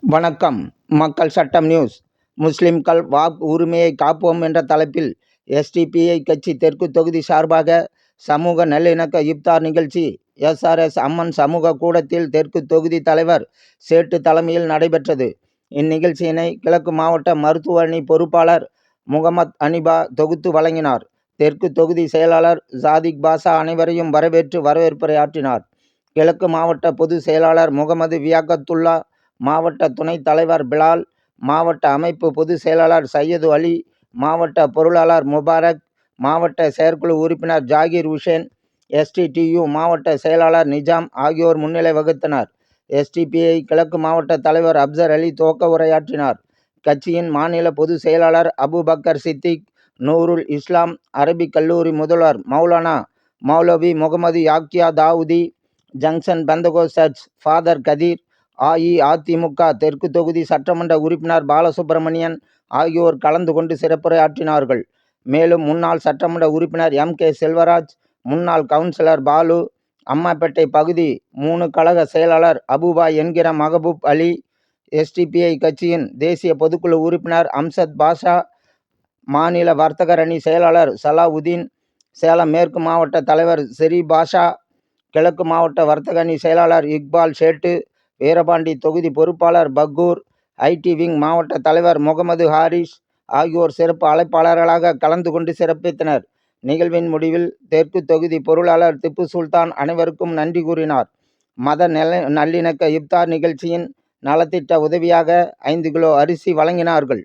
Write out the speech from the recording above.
வணக்கம். மக்கள் சட்டம் நியூஸ். முஸ்லிம்கள் வாக் உரிமையை காப்போம் என்ற தலைப்பில் எஸ்டிபிஐ கட்சி தெற்கு தொகுதி சார்பாக சமூக நல்லிணக்க இப்தார் நிகழ்ச்சி எஸ்ஆர்எஸ் அம்மன் சமூக கூடத்தில் தெற்கு தொகுதி தலைவர் சேட்டு தலைமையில் நடைபெற்றது. இந்நிகழ்ச்சியினை கிழக்கு மாவட்ட மருத்துவ அணி பொறுப்பாளர் முகமத் அனிபா தொகுத்து வழங்கினார். தெற்கு தொகுதி செயலாளர் ஜாதிக் பாஷா அனைவரையும் வரவேற்று வரவேற்புரையாற்றினார். கிழக்கு மாவட்ட பொதுச் செயலாளர் முகமது வியாக்கத்துல்லா மாவட்ட துணைத் தலைவர் பிலால் மாவட்ட அமைப்பு பொதுச் செயலாளர் சையது அலி மாவட்ட பொருளாளர் முபாரக் மாவட்ட செயற்குழு உறுப்பினர் ஜாகிர் உஷேன் எஸ்டிடியு மாவட்ட செயலாளர் நிஜாம் ஆகியோர் முன்னிலை வகுத்தனர். எஸ்டிபிஐ கிழக்கு மாவட்ட தலைவர் அப்சர் அலி துவக்க உரையாற்றினார். கட்சியின் மாநில பொதுச் செயலாளர் அபுபக்கர் சித்திக் நூருல் இஸ்லாம் அரபிக் கல்லூரி முதல்வர் மௌலானா மௌலவி முகமது யாக்கியா தாவூதி ஜங்ஷன் பந்தகோ சர்ச் ஃபாதர் கதீர் அஇஅதிமுக தெற்கு தொகுதி சட்டமன்ற உறுப்பினர் பாலசுப்பிரமணியன் ஆகியோர் கலந்து கொண்டு சிறப்புரையாற்றினார்கள். மேலும் முன்னாள் சட்டமன்ற உறுப்பினர் எம் கே செல்வராஜ் முன்னாள் கவுன்சிலர் பாலு அம்மாப்பேட்டை பகுதி மூணு கழக செயலாளர் அபுபா என்கிற மகபூப் அலி எஸ்டிபிஐ கட்சியின் தேசிய பொதுக்குழு உறுப்பினர் அம்சத் பாஷா மாநில வர்த்தகர் அணி செயலாளர் சலாவுதீன் சேலம் மேற்கு மாவட்ட தலைவர் செரி பாஷா கிழக்கு மாவட்ட வர்த்தக அணி செயலாளர் இக்பால் ஷேட்டு வீரபாண்டி தொகுதி பொறுப்பாளர் பக்கூர் ஐடி விங் மாவட்ட தலைவர் முகமது ஹாரிஸ் ஆகியோர் சிறப்பு அழைப்பாளர்களாக கலந்து கொண்டு சிறப்பித்தனர். நிகழ்வின் முடிவில் தெற்கு தொகுதி பொருளாளர் திப்பு சுல்தான் அனைவருக்கும் நன்றி கூறினார். மத நல நல்லிணக்க இப்தார் நிகழ்ச்சியின் நலத்திட்ட உதவியாக ஐந்து கிலோ அரிசி வழங்கினார்கள்.